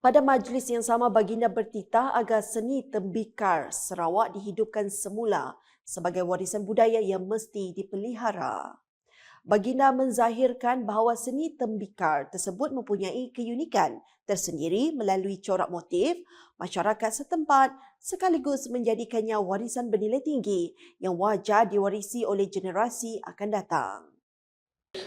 Pada majlis yang sama, Baginda bertitah agar seni tembikar Sarawak dihidupkan semula sebagai warisan budaya yang mesti dipelihara. Baginda menzahirkan bahawa seni tembikar tersebut mempunyai keunikan tersendiri melalui corak motif masyarakat setempat sekaligus menjadikannya warisan bernilai tinggi yang wajar diwarisi oleh generasi akan datang.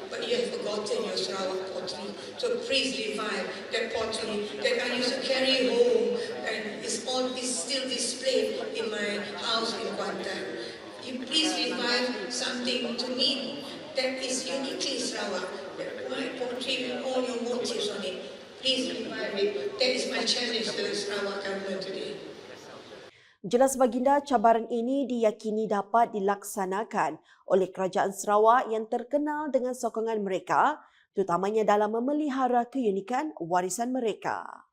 But you have forgotten your Sarawak pottery. So please revive that pottery that I used to carry home and is all is still displayed in my house in Kuantan. You please revive something to me that is uniquely Sarawak. My pottery with all your motifs on it. Please revive it. That is my challenge to the Sarawak government today. Jelas baginda, cabaran ini diyakini dapat dilaksanakan oleh Kerajaan Sarawak yang terkenal dengan sokongan mereka, terutamanya dalam memelihara keunikan warisan mereka.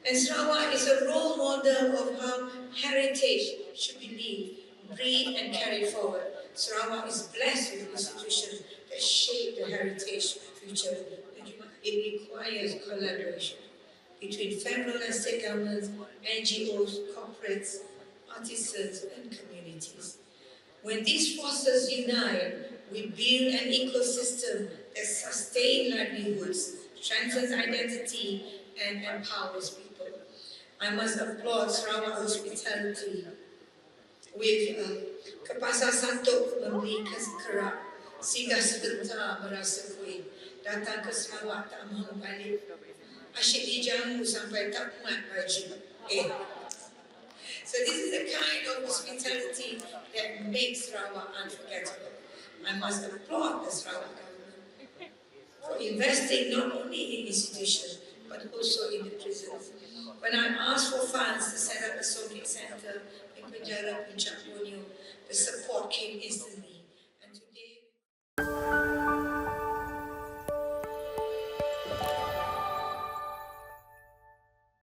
Sarawak is a role model of how heritage should be lived, breed and carried forward. Sarawak is blessed with institutions that shape the heritage future. It requires collaboration between federal and state governments, NGOs, corporates, artisans and communities. When these forces unite, we build an ecosystem that sustains livelihoods, strengthens identity and empowers people. I must applaud Sarawak hospitality with uh, Kepasa Santok memberi kerak, singgah sebentar merasa kuih, datang ke Sarawak tak mahu balik. Asyik dijamu sampai tak muat baju. Eh. So this is the kind of hospitality that makes Sarawak unforgettable. I must applaud the Sri Lankan government for investing not only in institutions but also in the prisons. When I asked for funds to set up a sorting center in Punjab in Borneo, the support came instantly.